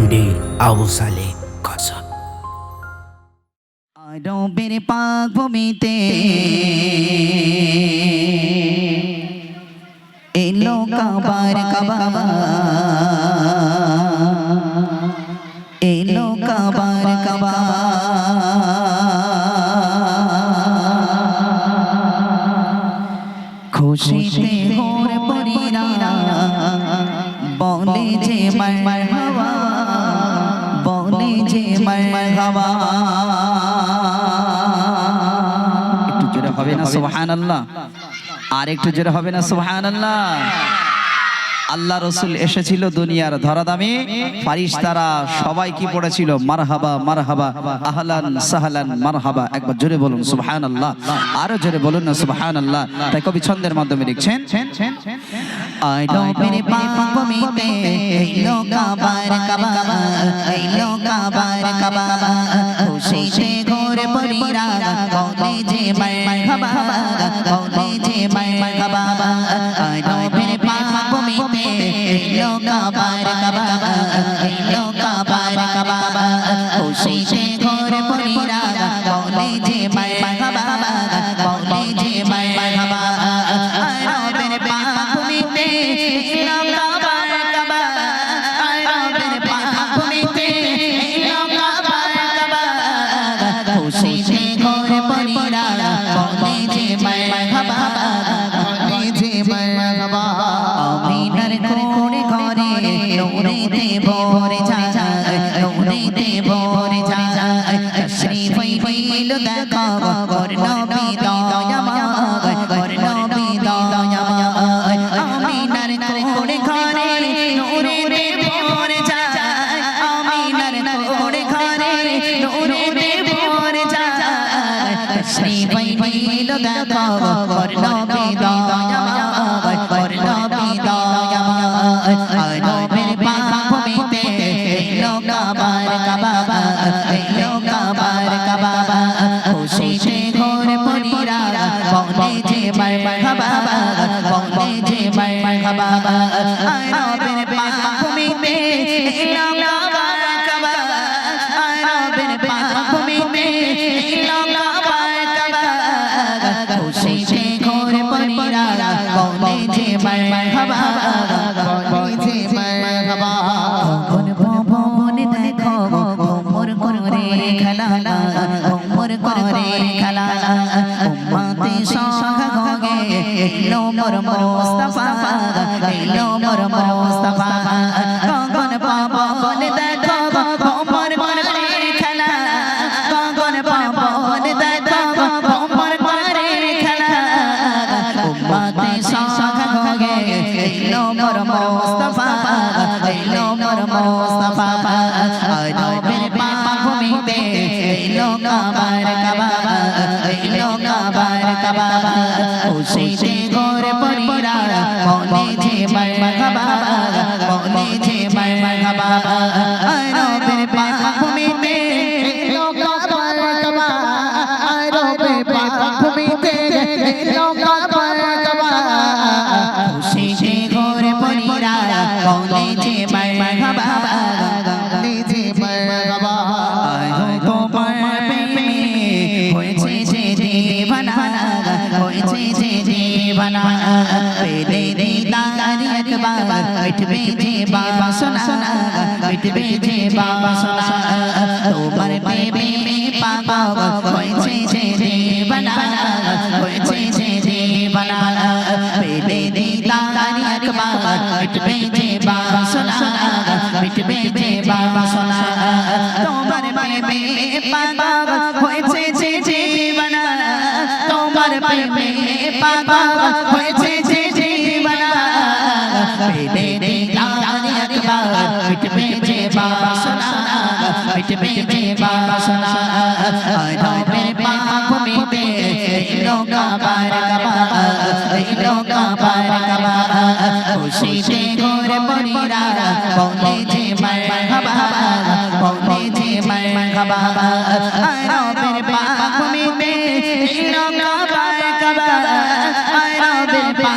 MD Abu সালে কসব আরবের পাক ভূমিতে এলো কাবার কাবা এলো কাবার কাবা খুশিতে হোর পরিরা বলে যে মার জোরে হবে না সুবহানাল্লাহ। আর একটু জোরে হবে না সুবহানাল্লাহ। আল্লাহ রসুল এসেছিল দুনিয়ার ধরাদামে ফারিস তারা সবাই কি পড়েছিল? মারহাবা মারহাবা, আহলান, সাহলান, মারহাবা। একবার জোরে বলুন সুবহান আল্লাহ আরও জোরে বলুন না সুবহান আল্লাহ তাই কবি ছন্দের মাধ্যমে লিখছেন, আই ডোবের পাপমিতে এইলো কাবার কাবা মারহাবা গর নবী দয়াময় গর নবী দয়াময় আমিনার কোণে ঘরে নূরেতে ভরে যায় আমিনার কোণে ঘরে নূরেতে ভরে যায় তশরিফ হইল দেখা গর নবী বলে যে মারহাবা বলে যে মারহাবা নবীর পাপমিতে এলো কাবার কাবাবা নবীর পাপমিতে এলো কাবার কাবাবা খুশিতে ঘোরে পরিরা বলে যে মারহাবা বলে এলো মোর মুস্তাফা এলো মোর মুস্তাফা গগন ভবন দেখো মোর করে খেলা গগন ভবন দেখো মোর করে খেলা উম্মতে সংখ্যা গগে এলো মোর মুস্তাফা খুশিতে ঘোরে পরিরা বলে যে মারহাবা বলে যে মারহাবা নবীর পাপমিতে এলো কাবার কাবাবা নবীর পাপমিতে এলো কাবার কাবাবা খুশিতে ঘোরে পরিরা যে বলে হয়েছে যে দেবানা পেলে দিদার একবার মিটবে যে বাবা সোনা মিটবে যে বাবা সোনা তোমার প্রেমে পাগল হয়েছে যে জীবনা পেলে দিদার একবার মিটবে যে বাবা সোনা মিটবে যে বাবা সোনা নবীর পাপমিতে এলো কাবার কাবা এলো কাবার কাবা খুশিতে ঘোরে পরিরা বলে যে মারহাবা বলে যে মারহাবা নবীর